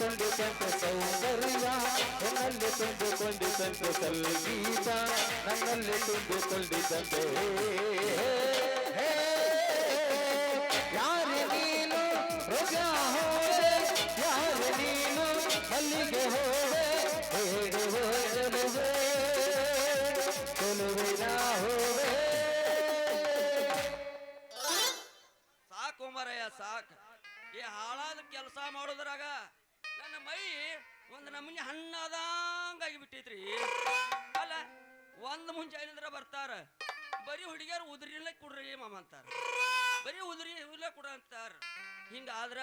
ತುಂಬಿಕೊಂಡು ಸಂತ ಸೌಂದರ್ಯ. ನನ್ನಲ್ಲಿ ತುಂಬಿಕೊಂಡು ಸಂತ ಸಂಗೀತ. ನನ್ನಲ್ಲಿ ತುಂಬಿಕೊಂಡು ಸಂತ ಯಾರ ನೀನು? ರೋಗ ಹೋದೆ. ಯಾರ ನೀನು? ಅಲ್ಲಿಗೆ ಹೋದೆ. ಹೇಳು ಹೋದೆ ಕೊಲುವಿನ ಹೋದೆ. ಸಾಕು ಮರಯ್ಯ, ಸಾಕು. ಈ ಹಾಳಾದ ಕೆಲಸ ಮಾಡೋದ್ರಾಗ ಮೈ ಒಂದು ನಮೂನಿ ಹಣ್ಣಾದಂಗಾಗಿ ಬಿಟ್ಟೈತ್ರಿ ಅಲ್ಲ, ಒಂದು ಮುಂಚೆ ಏನಂದ್ರ ಬರ್ತಾರ, ಬರೀ ಹುಡುಗಿಯರು ಉದುರಿಲ್ಲ ಕುಡ್ರಿ ಮಾಮ ಅಂತಾರ. ಬರೀ ಉದುರಿ ಇಲ್ಲ ಕುಡ ಅಂತಾರ. ಹಿಂಗಾದ್ರ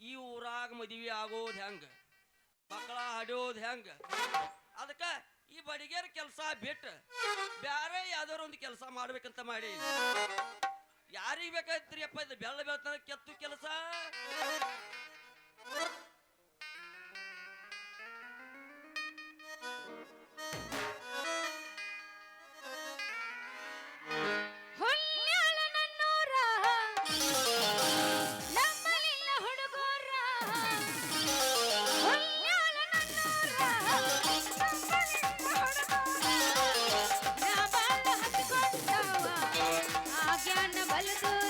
ಈ ಊರಾಗ ಮದುವೆ ಆಗೋದು ಹೆಂಗ? ಮಕ್ಕಳ ಆಡೋದು ಹೆಂಗ? ಅದಕ್ಕೆ ಈ ಬಡಿಗೆರ ಕೆಲಸ ಬಿಟ್ಟು ಬೇರೆ ಯಾವ್ದಾರ ಒಂದು ಕೆಲಸ ಮಾಡ್ಬೇಕಂತ ಮಾಡಿ. ಯಾರಿಗೆ ಬೇಕಾಯ್ತ್ರಿ ಅಪ್ಪ ಇದು ಬೆಳ್ಳ ಬೆಳ್ತಾನ ಕೆತ್ತು ಕೆಲಸ? Let's go.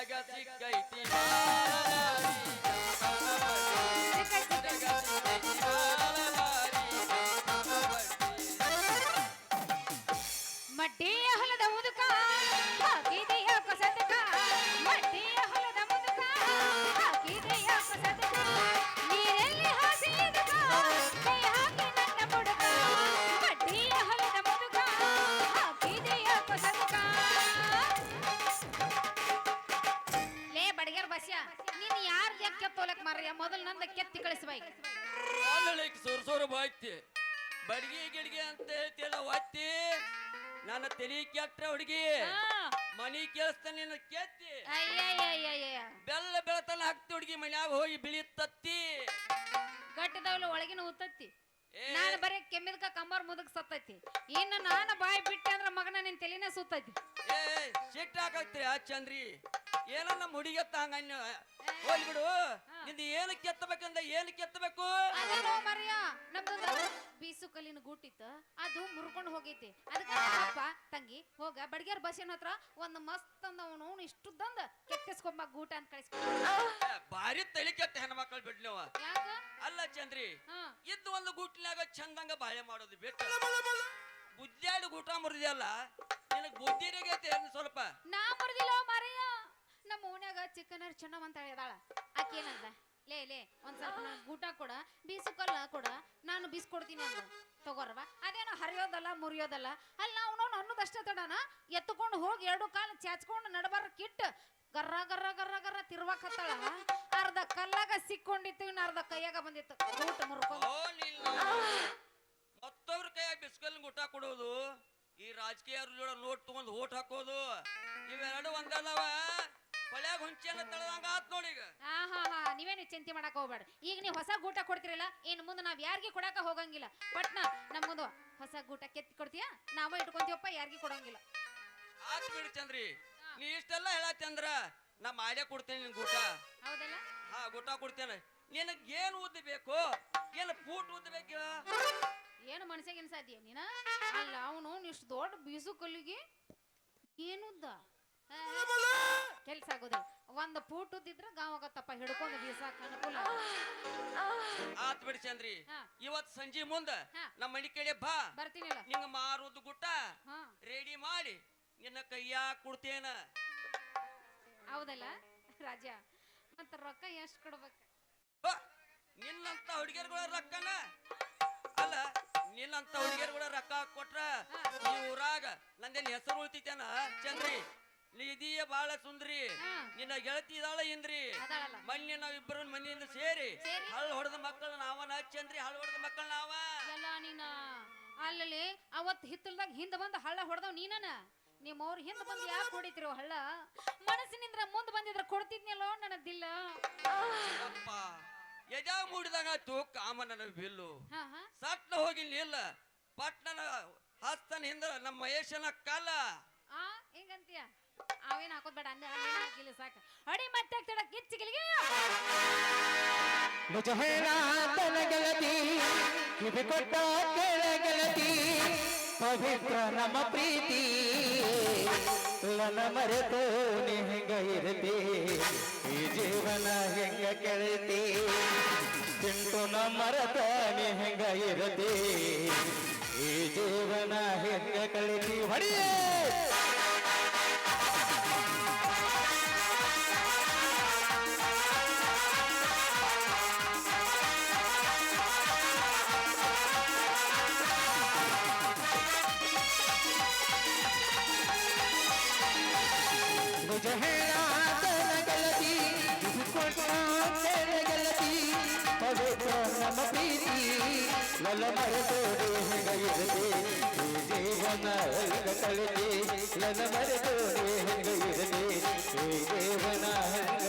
জায়গা চিকাইতি ನಾನು ತೆಲಿ ಕೆಟ್ಟ ಹುಡುಗಿ. ಮನಿ ಕೇಳಿಸ್ತಾನೆ ನಿನ್ನ ಕೆತ್ತಿ ಬೆಲ್ಲ ಬೆಳತನ ಹಾಕ್ತಿ ಹುಡುಗಿ ಮನ್ಯಾಗ ಹೋಗಿ ಬಿಳಿತತ್ತಿ ಗಟ್ಟಿದವಲ್ಲ ಒಳಗಿನ ಉತ್ತತ್ತಿ. ನಾನು ಬರೀ ಕೆಮ್ಮಿದ್ಕ ಕಂಬರ್ ಮುದಕ್ ಸತ್ತೈತಿ. ಇನ್ನು ನಾನು ಬಾಯಿ ಬಿಟ್ಟೆ ಅಂದ್ರೆ ಮಗನ ನಿನ್ ತಲೆನೇ ಸುತ್ತೈತಿ. ಏ ಸಿಟ್ಟಾಕತ್ರಿ ಆ ಚಂದ್ರಿ? ಏನೋ ನಮ್ಮ ಹುಡುಗಿ ಹಂಗ ಹೋಗ್ಬಿಡು ನಿಂದ ಏನು ಕೆತ್ತಬೇಕಂದ ಏನು ಕೆತ್ತಬೇಕು? ಮರಿಯ ಬೀಸು ಕಲ್ಲಿನ ಗೂಟಿತ್ತು ಅದು ಮುರ್ಕೊಂಡು ಹೋಗೈತಿ. ಅದಕ್ಕೆ ಅಪ್ಪ ತಂಗಿ ಹೋಗ ಬಡ್ಗ್ಯಾರ ಬಸ್ಸಿನ ಹತ್ರ ಒಂದು ಮಸ್ತ್ ಅಂದ ಅವನು ಇಷ್ಟುದಂದ ಕೆತ್ತಿಸ್ಕೊಂಬ ಗೂಟ ಅಂತ ಕಳಿಸ್ಕೊಂಡ ಭಾರಿ ತಲೆ ಕೆತ್ತ ಹೆಣ್ಮಕ್ಳು ಬಿಡ್ಲಿ ಯಾಕ? ಅಲ್ಲ ಚಂದ್ರಿ ಹಾ. ಇದ್ದ ಒಂದು ಗೂಟಿನಾಗ ಚಂದಂಗ ಬಾಳೆ ಮಾಡೋದು ಬಿಟ್ಟು ಬುದ್ಧಿಯಾಡಿ ಗೂಟ ಮುರಿದಲ್ಲ ನಿನಗ್ ಏನು ಸ್ವಲ್ಪ? ನಾ ಮುರಿದಿಲ್ಲ ಮಾರಯ್ಯ ನಮ್ಮ ಓಣ್ಯಾಗ ಚಿಕ್ಕನರ್ ಚೆನ್ನಮ್ಮ ಅಂತ ಹೇಳಿದಾಳ ಆಕೆ ಏನಂದ? ಲೇ ಲೇ, ಒಂದ್ ಸ್ವಲ್ಪ ಊಟ ಕೊಡ, ಬೀಸು ಕಲ್ಲ ಕೊಡ, ನಾನು ಬೀಸ್ಕೊಡ್ತೀನಿ ಅಂತ ತಗೋರವ. ಅದೇನೋ ಹರಿಯೋದಲ್ಲ, ಮುರಿಯೋದಲ್ಲ, ಅಲ್ಲಿ ಅಲ್ಲ ಅವನು ಅನ್ನೋದಷ್ಟೇ ತಡನ. ಎತ್ಕೊಂಡು ಹೋಗಿ ಎರಡು ಕಾಲು ಚಾಚ್ಕೊಂಡು ನಡಬಾರ ಕಿಟ್. ಗರ್ರ ಗರ್ರ ಗರ್ರ ಗರ್ರ ತಿರ್ವಾಕ್ ಹತ್ತಾಳ. ಅರ್ಧ ಕಲ್ಲಾಗ ಸಿಕ್ಕೊಂಡಿತ್ತು, ಇನ್ನು ಅರ್ಧ ಕೈಯಾಗ ಬಂದಿತ್ತು. ಊಟ ಮುರ್ಕೊಂಡು. ಕೈಯಾಗ ಬಿಸ್ಕಲ್ ಊಟ ಕೊಡೋದು, ಈ ರಾಜಕೀಯ ನೋಟ್ ತಗೊಂಡು ಓಟ್ ಹಾಕೋದು, ಇವೆರಡು ಒಂದದವ ಹೊಳ್ಯಾಗ ಹುಂಚಿಯನ್ನ ತಳದಂಗ ಆತ್ ನೋಡೀಗ ಹಾ ಹಾ ಹಾ ನೀವೇನು ಚಿಂತೆ ಮಾಡಕ್ ಹೋಗ್ಬೇಡ. ಈಗ ನೀವು ಹೊಸ ಗೂಟ ಕೊಡ್ತಿರಲ್ಲ ಇನ್ನು ಮುಂದೆ ನಾವ್ ಯಾರಿಗೆ ಕೊಡಾಕ ಹೋಗಂಗಿಲ್ಲ. ಪಟ್ನ ನಮ್ಮ ಮುಂದೆ ಹೊಸ ಗೂಟ ಕೆತ್ತಿ ಕೊಡ್ತೀಯ? ನಾವು ಇಟ್ಕೊಂತೀವಪ್ಪ ಯಾರಿಗೆ ಕೊಡಂಗಿಲ್ಲ. ಆತ್ ಬಿಡು ಚಂದ್ರಿ. ನೀ ಇಷ್ಟೆಲ್ಲ ಹೇಳಾ ಚಂದ್ರ ನಾ ಮಾಡೇ ಕೊಡ್ತೇನೆ ನಿನ್ ಊಟ ಹೌದಲ್ಲ? ಹಾ ಗೂಟ ಕೊಡ್ತೇನೆ. ನಿನಗ್ ಏನ್ ಉದ್ದ ಬೇಕು? ಏನ್ ಪೂಟ್ ಉದ್ದ ಬೇಕಿಲ್ಲ ಏನು ಮನ್ಸಿಗೆ ಸಾಧ್ಯ ನೀನ? ಅಲ್ಲ ಅವನು ಇಷ್ಟು ದೊಡ್ಡ ಬೀಸು ಕಲ್ಲಿಗೆ ಏನುದ್ದ ಕೆಲ್ಸ ಆಗೋದಿಲ್ಲ ಒಂದ್ ಫೂಟ್ ಉದ್ದಿದ್ರ ಗಾಂವ್ ಆಗತ್ತಪ್ಪ ಹಿಡ್ಕೊಂಡು ಬೀಸಾಕ ಅನುಕೂಲ ಆತ್ ಬಿಡಿ ಚಂದ್ರಿ. ಹಾ. ಇವತ್ ಸಂಜೆ ಮುಂದ ಹಾ. ನಮ್ಮ ಮನಿ ಕೇಳಿ ಬಾ. ಬರ್ತೀನಿ ನಿಂಗ ಮಾರುದು ಗುಟ್ಟ ಹಾ. ರೆಡಿ ಮಾಡಿ ನಿನ್ನ ಕೈಯಾ ಕುಡ್ತೇನ. ಹೌದಲ್ಲ ರಾಜ ಮತ್ತ ರೊಕ್ಕ ಎಷ್ಟ್ ಕೊಡ್ಬೇಕ? ಬಾ, ನಿನ್ನಂತ ಹುಡುಗಿಯರ್ಗಳ ರೊಕ್ಕನ? ಅಲ್ಲ ನಿನ್ನಂತ ಹುಡುಗಿಯರ್ಗಳ ರೊಕ್ಕ ಕೊಟ್ರ ಈ ಊರಾಗ ನಂದೇನ್ ಹೆಸರು ಉಳ್ತಿತ್ತೇನ ಚಂದ್ರಿ? ಇದೀಯ ಬಾಳ ಸುಂದ್ರಿ. ನಿನ್ನ ಗೆಳತಿ ಇದಾಳ ಇಂದ್ರಿ. ಮನ್ನೆ ನಾವಿಬ್ಬರು ಮನೆಯಿಂದ ಸೇರಿ? ಹಳ್ಳ ಹೊಡೆದ ಮಕ್ಕಳು ನಾವ ಚಂದ್ರಿ ಹಳ್ಳ ಹೊಡೆದ ಮಕ್ಕಳು ನಾವ. ಅಲ್ಲಿ ಅವತ್ ಹಿತ್ತಲ್ದಾಗ ಹಿಂದ ಬಂದ ಹಳ್ಳ ಹೊಡೆದವ್ ನೀನನ? ನಿಮ್ಮ ಅವ್ರ ಹಿಂದ ಬಂದು ಯಾಕೆ ಹೊಡಿತಿರೋ ಹಳ್ಳ? ಮನಸ್ಸಿನಿಂದ ಮುಂದ್ ಬಂದಿದ್ರ ಕೊಡ್ತಿದ್ನಲ್ಲೋ ನನ್ನ ದಿಲ್ಲ ಅಪ್ಪ ತೂಕ ಕಾಮನನ ಬಿಲ್ಲು. ಸಟ್ನ ಹೋಗಿ ಇಲ್ಲ ಪಟ್ನನ ಹಸ್ತನ ಹಿಂದ ನಮ್ಮ ಮಹೇಶನ ಕಾಲ ಆ ಹಿಂಗಂತೀಯ? ಅವೇನ್ ಹಾಕೋದ್ ಬೇಡ ಅಂದ ಹಾಕಿಲ್ಲ ಸಾಕ. ಅಡಿ ಮತ್ತೆ ಆಗ್ತಾಡ ಕಿಚ್ಚಿಗಿಲಿಗೆ ನಿಜ ಹೇಳ ಗೆಳತಿ, ಕಿವಿ ಕೊಟ್ಟ ಕೇಳ ಗೆಳತಿ. ಪವಿತ್ರ ನಮ್ಮ ಪ್ರೀತಿ ನನ್ನ ಮರೆತು ನೀ ಹೆಂಗ ಇರತಿ? ಈ ಜೀವನ ಹೆಂಗ ಕೆಳತಿ? ಚಿಂಟು ನಮ್ಮ ಮರೆತ ನೀ ಹೆಂಗ ಇರತಿ? ಈ ಜೀವನ ಹೆಂಗ ಕಳಿತಿ? ಹೊಡಿಯೇ! ನಿಜ ಹೇಳ ತನ ಗೆಳತಿ ಕಿವಿ ಕೊಟ್ಟ ಕೇಳ ಗೆಳತಿ ಪವಿತ್ರ ನಮ್ಮ ಪ್ರೀತಿ ನನ್ನ ಮರೆತೋಡಿ ಹೆಂಗ ಇರತಿ ಈ ಜೀವನ ಹೆಂಗ ಕಳಿತಿ ನನ್ನ ಮರೆತೋಡಿ ಹೆಂಗ ಇರತಿ ಈ ಜೀವನ ಹೆಂಗ ಕಳಿತಿ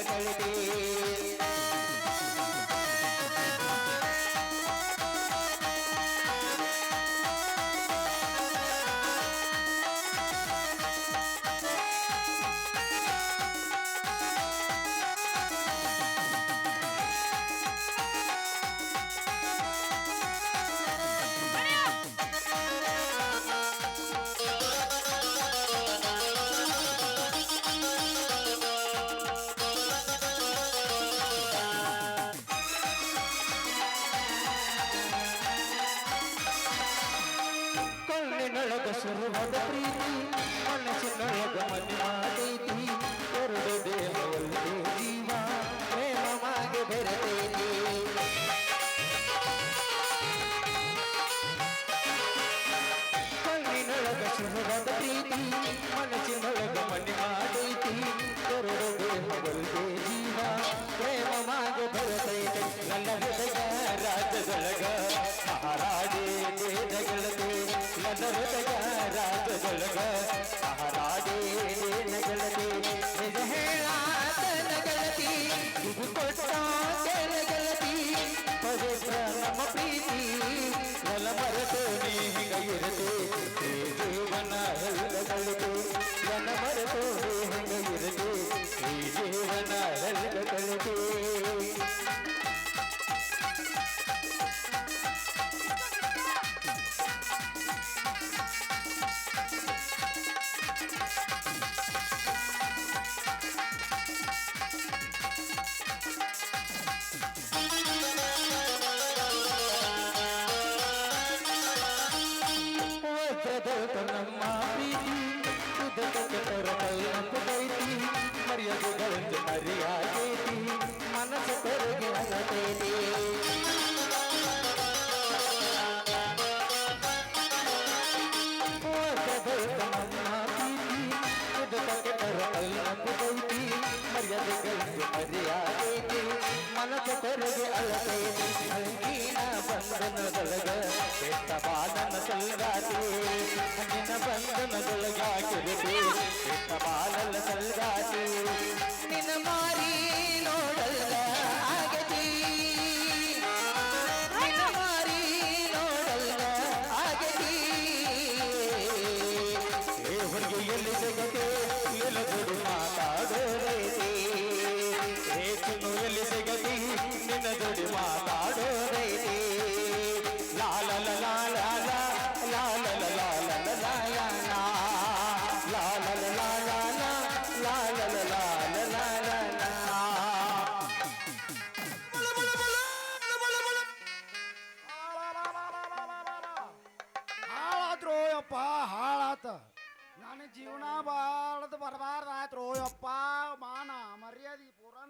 नवदया राजदलगा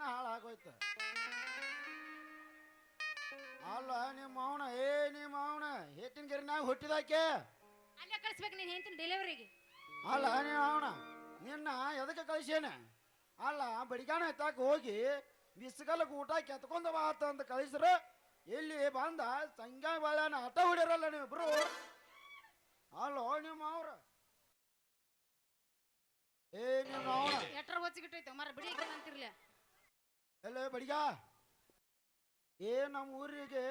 ಮರ್ಯಾದೆ ಹಾಳಾಗೋಯ್ತ. ಅಲ್ಲ ನಿಮ್ಮ ಅವನ ಏ ನಿಮ್ಮ ಅವನ ಹೇಟಿನ ಗಿರಿನಾಗ ಹುಟ್ಟಿದಾಕೆ? ಅಲ್ಲೇ ಕಳಿಸ್ಬೇಕು ನೀನು ಹೇಳ್ತೀನಿ ಡೆಲಿವರಿಗೆ ಅಲ್ಲ ನೀವು ಅವನ ನಿನ್ನ ಎದಕ್ಕೆ ಕಳಿಸೇನೆ ಅಲ್ಲ ಬಡಿಗಾಣ ಎತ್ತಾಕ ಹೋಗಿ ಬಿಸಿಗಲ್ಲ ಊಟ ಕೆತ್ಕೊಂಡ ಬಾ ಅಂತ ಕಳಿಸ್ರ ಇಲ್ಲಿ ಬಂದ ಸಂಜೆ ಬಾಳೆನ ಹಠ ಹೊಡಿರಲ್ಲ ನೀವಿಬ್ರು? ಅಲ್ಲೋ ನಿಮ್ಮ ಅವ್ರ. ಏ ನಿಮ್ಮ ಅವನ ಎಟ್ರ ಹೊಚ್ಚಿಗಿಟ್ಟೈತೆ ಮರ ಬಿಡಿ ಅಂತಿರ್ಲಿ. ಎಲ್ಲೇ ಬಡಿಗ? ಏ ನಮ್ಮ ಊರಿಗೆ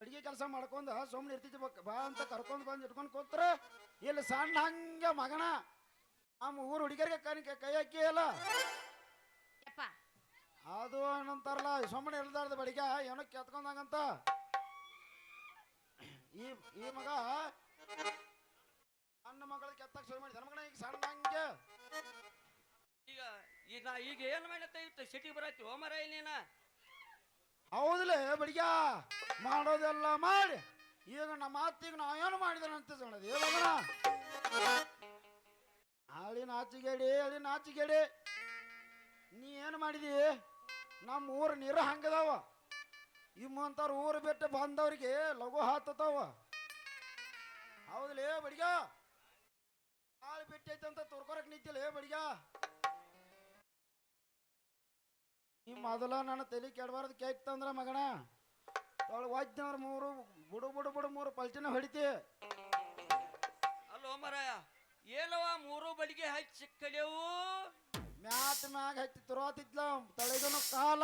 ಅಡಿಗೆ ಕೆಲಸ ಮಾಡ್ಕೊಂಡ ಸುಮ್ಮನೆ ಇರ್ತಿದ್ವಿ ಬಾ ಅಂತ ಕರ್ಕೊಂಡು ಬಂದು ಇಟ್ಕೊಂಡು ಕೂತ್ರ ಇಲ್ಲಿ ಸಣ್ಣ ಹಂಗೆ ಮಗನ. ನಮ್ಮ ಊರು ಹುಡುಗರಿಗೆ ಕೈ ಕೈ ಹಾಕಿ ಅಲ್ಲ. ಅದು ಏನಂತಾರಲ್ಲ ಸುಮ್ಮನೆ ಇಲ್ದಾರ್ದ ಬಡಿಗ ಏನೋ ಕೆತ್ಕೊಂಡಂಗಂತ. ಈ ಈ ಮಗ ಸಣ್ಣ ಮಗಳಿಗೆ ಕೆತ್ತಕ್ಕೆ ಶುರು ಮಾಡಿದ. ಮಗನ ಈಗ ಸಣ್ಣ ಹಂಗೆ. ಈಗ ಈಗ ಏನ್ ಮಾಡತ್ತ? ಸಿಟಿ ಬರತ್ತಿ, ಹೋಮರ ಮರ ನೀನ? ಹೌದಲೇ ಬಡಿಗ, ಮಾಡೋದೆಲ್ಲ ಮಾಡಿ. ಈಗ ನಮ್ಮ ಅತ್ತಿಗೆ ನಾವೇನು ಮಾಡಿದ್ರೆ ಅಂತ ಸಣ್ಣದು ಏ ಮಗನ? ಹಳಿ ನಾಚಿಗೇಡಿ ಹಳಿ ನಾಚಿಗೇಡಿ. ನೀ ಏನು ಮಾಡಿದಿ? ನಮ್ಮ ಊರು ನೀರು ಹಂಗದಾವ ಇಮ್ಮಂತಾರ ಊರು ಬಿಟ್ಟು ಬಂದವ್ರಿಗೆ ಲಘು ಹಾತತಾವ. ಹೌದಲೇ ಬಡಿಗ? ಹಾಳು ಬಿಟ್ಟೈತೆ ಅಂತ ತುರ್ಕೊರಕ್ ನಿಂತಿಲ್ಲ ಬಡಿಗ? ಈ ಮೊದಲ ನನ್ನ ತಲೆ ಕೆಡಬಾರ್ದು ಕೇಕ್ ತಂದ್ರ ಮಗನ. ಅವಳು ವಾಜ್ಯಂದ್ರ ಮೂರು ಬುಡು ಬುಡು ಬುಡು ಮೂರು ಪಲ್ಟಿನ ಹೊಡಿತಿ. ಅಲ್ಲೋ ಮರಾಯ ಏನವ ಮೂರು ಬಡಿಗೆ ಹಚ್ಚಿ ಕಡೆವು ಮ್ಯಾಟ್ ಮ್ಯಾಗ ಹಚ್ಚಿ ತರೋತಿದ್ಲ ತಳೆದನು ಕಾಲ.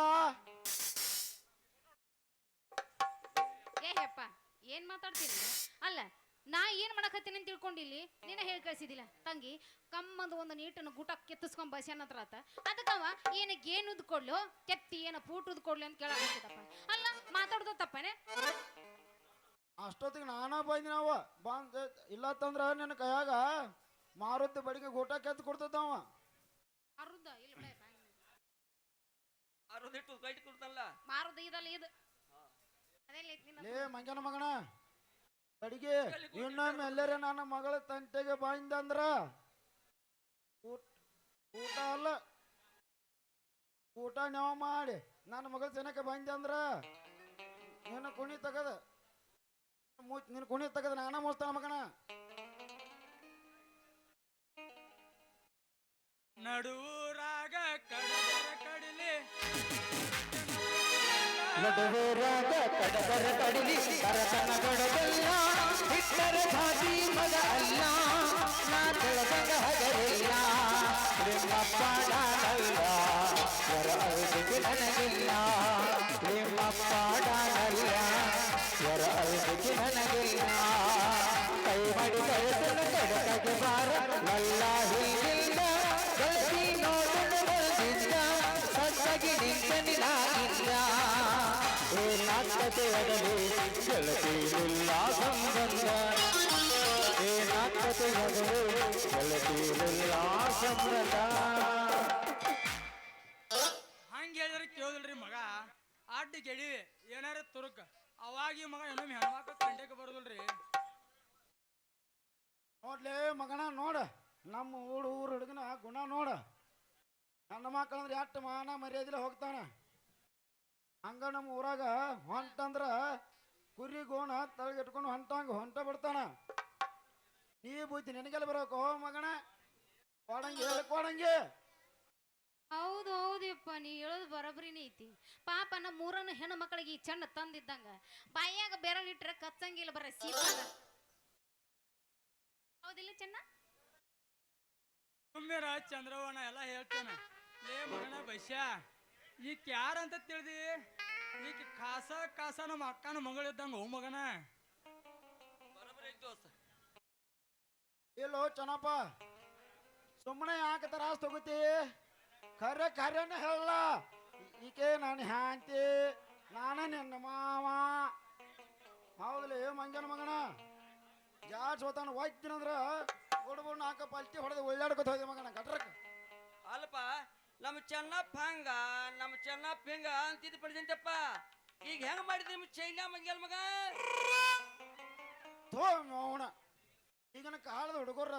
ಏ ಯಪ್ಪ ಏನ್ ಮಾತಾಡ್ತೀರಿ ಅಲ್ಲ ನಾ ಏನ್ ಮಾಡಕತ್ತೀನಿ ಅಂತ ತಿಳ್ಕೊಂಡಿಲ್ಲಿ ನೀನ ಹೇಳಿ ಕಳ್ಸಿದಿಲ್ಲ. ತಂಗಿ ಕಮ್ಮಂದು ಒಂದು ನೀಟನ್ನು ಗುಟ ಕೆತ್ತಿಸ್ಕೊಂಡ್ ಬಸ್ಯಾನ ಹತ್ರ ಆತ. ಅದಕ್ಕವ ಏನು ಗೇನ್ ಕೊಡ್ಲು? ಕೆತ್ತಿ ಏನ ಪೂಟ್ ಕೊಡ್ಲಿ ಅಂತ ಕೇಳಕತ್ತಿದಪ್ಪ ಅಲ್ಲ ಮಾತಾಡೋದು ತಪ್ಪನೆ? ಅಷ್ಟೊತ್ತಿಗೆ ನಾನ ಬಂದಿನವ ಇಲ್ಲ ತಂದ್ರ ನಿನ್ನ ಕೈಯಾಗ ಮಾರುತಿ ಬಡಿಗೆ ಊಟ ಕೆತ್ತು ಅವ. ಮಾರುದ? ಇಲ್ಲ ಮಾರುದ ಇದಲ್ಲ ಇದು. ಅದೇ ಲೇ ಮಂಗನ ಮಗನ. ಬಡಿಗೆ ಇನ್ನೊಮ್ಮೆ ಎಲ್ಲರೇ ನನ್ನ ಮಗಳ ತಂಟೆಗೆ ಬಾಯಿಂದಂದ್ರ ಊಟ ಊಟ ಅಲ್ಲ. ಊಟ ನೆವ ಮಾಡಿ, ನನ್ನ ಮಗಳ ಜನಕ್ಕೆ ಬಂದೆ ನಿನ್ನ ಕುಣಿ ತಗದ. ನಿನ್ನ ಕುಣಿ ತಗದ, ನಾನ ಮುಚ್ತಾನ ಮಗನ? ನಡುವೂರಾಗ ಕಡಲೆ ಕಡಲಿ. ನಡುವರಾಗ ಕಡದರ ಕಡಲಿ ಕರತನ ಗಡಬಲ್ಲ ಬಿಟ್ಟರ ಭಾತಿ ಮಗ ಅಲ್ಲ ನಾ ಬೆಳದಂಗ ಹಗರಿಲ್ಲ ನಿಮ್ಮಪ್ಪ ನಾನಲ್ಲ ಸ್ವರ ಅವಿಗೆ ನನಗಿಲ್ಲ ನಿಮ್ಮಪ್ಪ ನಾನಲ್ಲ ಸ್ವರ ಅವಿಗೆ ನನಗಿಲ್ಲ ಕೈ ಮಾಡಿ ಕರೆತನ ಕಡಕಗೆ ಬಾರ ನಲ್ಲ ಸಂಬಂಧ ಹಂಗೆ ಹೇಳಿದ್ರೆ ಕೇಳಿದ್ರಿ ಮಗ. ಅಡ್ಡ ಗೆಡಿ ಏನಾರ ತುರುಕ. ಅವಾಗಿ ಈ ಮಗ ಇನ್ನೊಮ್ಮೆ ಹೆಣ್ಮಕ್ಕ ಕಂಡೆಗೆ ಬರೋದಿಲ್ರಿ. ನೋಡ್ಲೇ ಮಗನ, ನೋಡ. ನಮ್ಮ ಊರು ಊರು ಹುಡುಗನ ಗುಣ, ನೋಡ. ನನ್ನ ಮಕ್ಕಳಂದ್ರೆ ಎಟ್ಟು ಮಾನ ಮರ್ಯಾದಿಲ್ಲ ಹೋಗ್ತಾನ. ಹಂಗ ನಮ್ಮ ಊರಾಗ ಹೊಂಟಂದ್ರ ಕುರಿ ಗೋಣ ತಳಗಿಟ್ಕೊಂಡು ಹೊಂಟಂಗ ಹೊಂಟ ಬಿಡ್ತಾನ. ನೀ ಬುದ್ಧಿ ನಿನಗೆಲ್ಲ ಬರೋಕ ಹೋ ಮಗಣ ಕೊಡಂಗಿ ಹೇಳ ಕೊಡಂಗಿ. ಹೌದು ಹೌದಪ್ಪ ನೀ ಹೇಳೋದು ಬರಬ್ರಿನೇ ಐತಿ. ಪಾಪ ನಮ್ಮ ಮೂರನ್ನ ಹೆಣ್ಣು ಮಕ್ಕಳಿಗೆ ಈ ಚೆಂಡ ತಂದಿದ್ದಂಗ. ಬಾಯಾಗ ಬೆರಳಿಟ್ರೆ ಕಚ್ಚಂಗಿಲ್ಲ ಬರ ಸೀತಾಗ. ಹೌದಿಲ್ಲ ಚೆನ್ನ? ಸುಮ್ಮನೆ ಚಂದ್ರವಣ ಎಲ್ಲ ಹೇಳ್ತಾನೆ. ಏ ಮಗನ ಬಸ್ಯ. ಈಕ ಯಾರಂತ ತಿಳಿದಿ? ಈಕೆ ಕಾಸ ಕಾಸ ನಮ್ಮ ಅಕ್ಕನ ಮಗಳಿದ್ದಂಗ ಓ ಮಗನ? ದೋಸ್ತ. ಇಲ್ಲೋ ಚೆನ್ನಪ್ಪ ಸುಮ್ಮನೆ ಯಾಕೆ ತರಾಸ್ ತಗೋತಿ? ಖರೆ ಖರೇನ ಹೇಳ. ಈಕೆ ನಾನು ಹ್ಯಾಂತಿ ನಾನ ನಿನ್ನ ಮಾವ. ಹೌದಲಿ ಮಂಜನ ಮಗನ? ಜಾಡ್ ಸೋತಾನ ಒಯ್ತೀನಂದ್ರ ಹುಡುಗರು ನಾಲ್ಕು ಪಲ್ಟಿ ಹೊಡೆದು ಒಳ್ಳಾಡ್ಕೊತ ಹೋದೆ ಮಗನ ಗಟ್ರಕ್ಕೆ ಅಲ್ಪ ನಮ್ಮ ಚೆನ್ನಪ್ಪ ಹಂಗ ನಮ್ಮ ಚೆನ್ನಪ್ಪ ಹಿಂಗ ಅಂತಿದ್ದು ಪಡಿದಂತಪ್ಪ. ಈಗ ಹೆಂಗ್ ಮಾಡಿದ್ರಿ ನಿಮ್ಮ ಚೈನಾ ಮಂಗ್ಯಾಲ್ ಮಗ? ಥೋ ಅವನ ಈಗಿನ ಕಾಲದ ಹುಡುಗರ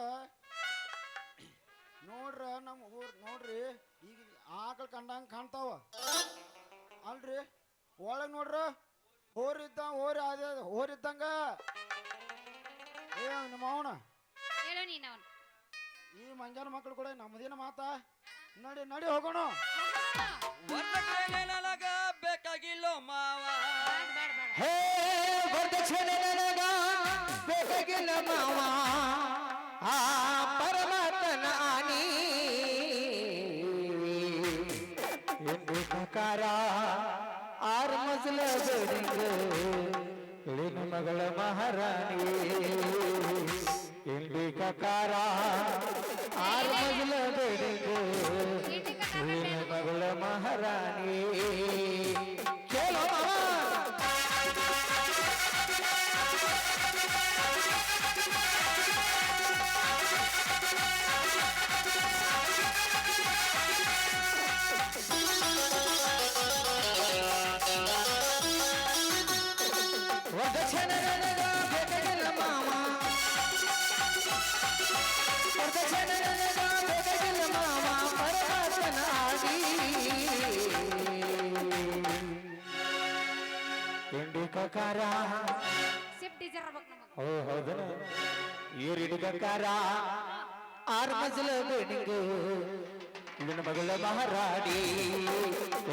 ನೋಡ್ರ ನಮ್ಮ ಊರ್ ನೋಡ್ರಿ ಈಗ ಆಕಳ ಕಂಡಂಗೆ ಕಾಣ್ತಾವ. ಅಲ್ರಿ ಒಳಗ್ ನೋಡ್ರ ಹೋರಿದ್ದ ಹೋರಿ ಅದೇ ಹೋರಿದ್ದಂಗ ಏ ನಮ್ಮ ಅವನ ಹೇಳೋ ನೀನು ಅವನು ಈ ಮಂಜಾನ ಮಕ್ಕಳು ಕೂಡ ನಮ್ಮದೇನ ಮಾತಾ? ನಡಿ ನಡಿ ಹೋಗೋಣ. ವರದಕ್ಷಿಣೆ ನನಗ ಬೇಕಾಗಿಲ್ಲೋ ಮಾವ. ಹೇ ವರದಕ್ಷಿಣೆ ನನಗ ಬೇಕಾಗಿಲ್ಲ ಮಾವ. ಆ ಪರಮಾತ್ಮನ ಆನಿ. ಎಂದು ಪ್ರಕಾರ ಆರು ಮಜಲ ಬೇಡಿಗೆ ಇಳಿನ ಮಗಳ ಮಹಾರಾಣಿ. ಇಲ್ಲಿ ಕಕಾರ ಸಿಫ್ಟ್ ಡೀಸರ್ ಓ ಹೌದನ ಈರಿಡಿ ಕಕಾರ ಆರ್ ಮಜಲ ಬೆಣಿಗೆ, ನನ್ನ ಮಗಳ ಮಹಾರಾಣಿ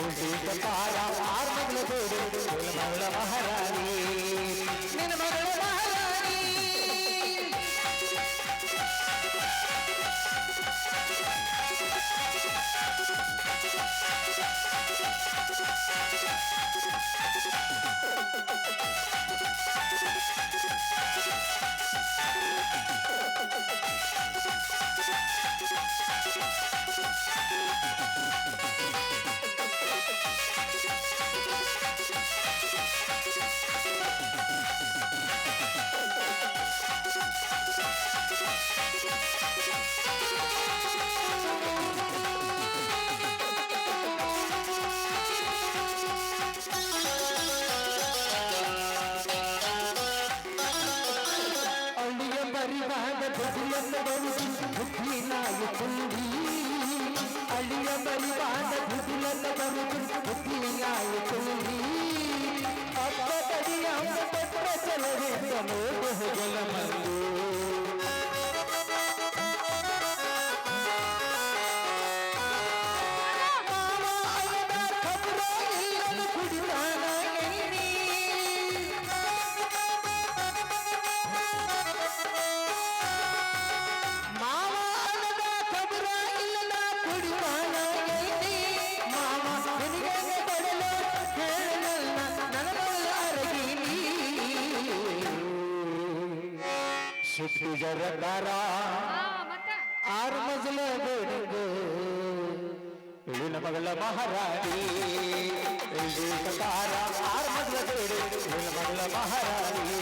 ಎಂಡಿ ಕಕಾರ ಆರ್ ಮಜಲ ಬೇಡಿ ನನ್ನ ಮಗಳ ಮಹಾರಾಣಿ, ನಿನ್ನ ಮಗಳ ಮಹಾರಾಣಿ. ಅಳಿಯ பண்ணுவது ಜರದಾರ ಆ ಮಜಲ ಬೇಡಿಗೆ ಇಳಿನ ಮಗಳ ಮಹಾರಾಣಿ ಇಲ್ಲಿ ಕಕಾರ ಆರು ಮಜಲ ಬೇಡಿ ಇಳಿನ ಮಗಳ ಮಹಾರಾಣಿ.